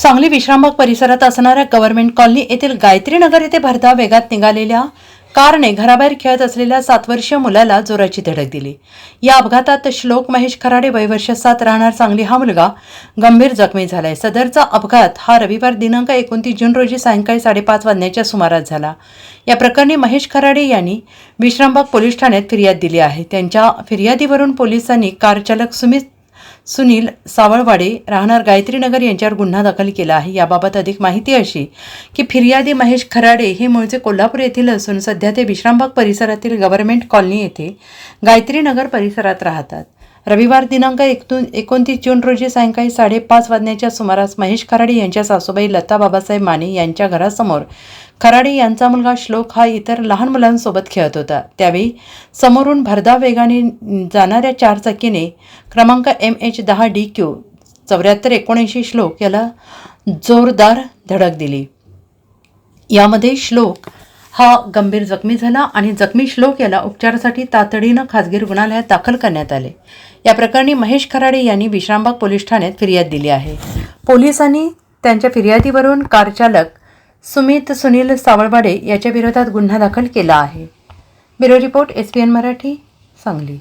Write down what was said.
सांगली विश्रामबाग परिसरात असणाऱ्या government colony येथील गायत्री नगर येथे भरधाव वेगात निघालेल्या कारने घराबाहेर खेळत असलेल्या सात वर्षीय मुलाला जोराची धडक दिली. या अपघातात श्लोक महेश खराडे वयवर्ष सात राहणार सांगली हा मुलगा गंभीर जखमी झालाय. सदरचा अपघात हा रविवार दिनांक एकोणतीस जून रोजी सायंकाळी साडेपाच वाजण्याच्या सुमारास झाला. या प्रकरणी महेश खराडे यांनी विश्रामबाग पोलीस ठाण्यात फिर्याद दिली आहे. त्यांच्या फिर्यादीवरून पोलिसांनी कारचालक सुमित सुनील सावळवाडे राहणार गायत्रीनगर यांच्यावर गुन्हा दाखल केला आहे. याबाबत अधिक माहिती अशी की फिर्यादी महेश खराडे हे मूळचे कोल्हापूर येथील असून सध्या ते विश्रामबाग परिसरातील गव्हर्नमेंट कॉलनी येथे गायत्रीनगर परिसरात राहतात. रविवार दिनांक एकूण एकोणतीस जून रोजी सायंकाळी साडेपाच वाजण्याच्या सुमारास महेश खराडे यांच्या सासूबाई लता बाबासाहेब माने यांच्या घरासमोर खराडे यांचा मुलगा श्लोक हा इतर लहान मुलांसोबत खेळत होता. त्यावेळी समोरून भरधाव वेगाने जाणाऱ्या चारचाकीने क्रमांक एम एच दहा डी क्यू चौऱ्याहत्तर एकोणऐंशी श्लोक याला जोरदार धडक दिली. यामध्ये श्लोक हा गंभीर जखमी झाला आणि जखमी श्लोक याला उपचारासाठी तातडीनं खासगी रुग्णालयात दाखल करण्यात आले. या प्रकरणी महेश खराडे यांनी विश्रामबाग पोलीस ठाण्यात फिर्याद दिली आहे. पोलिसांनी त्यांच्या फिर्यादीवरून कारचालक सुमित सुनील सावळवाडे याच्या विरोधात गुन्हा दाखल केला आहे. Bureau report S P N Marathi Sangli.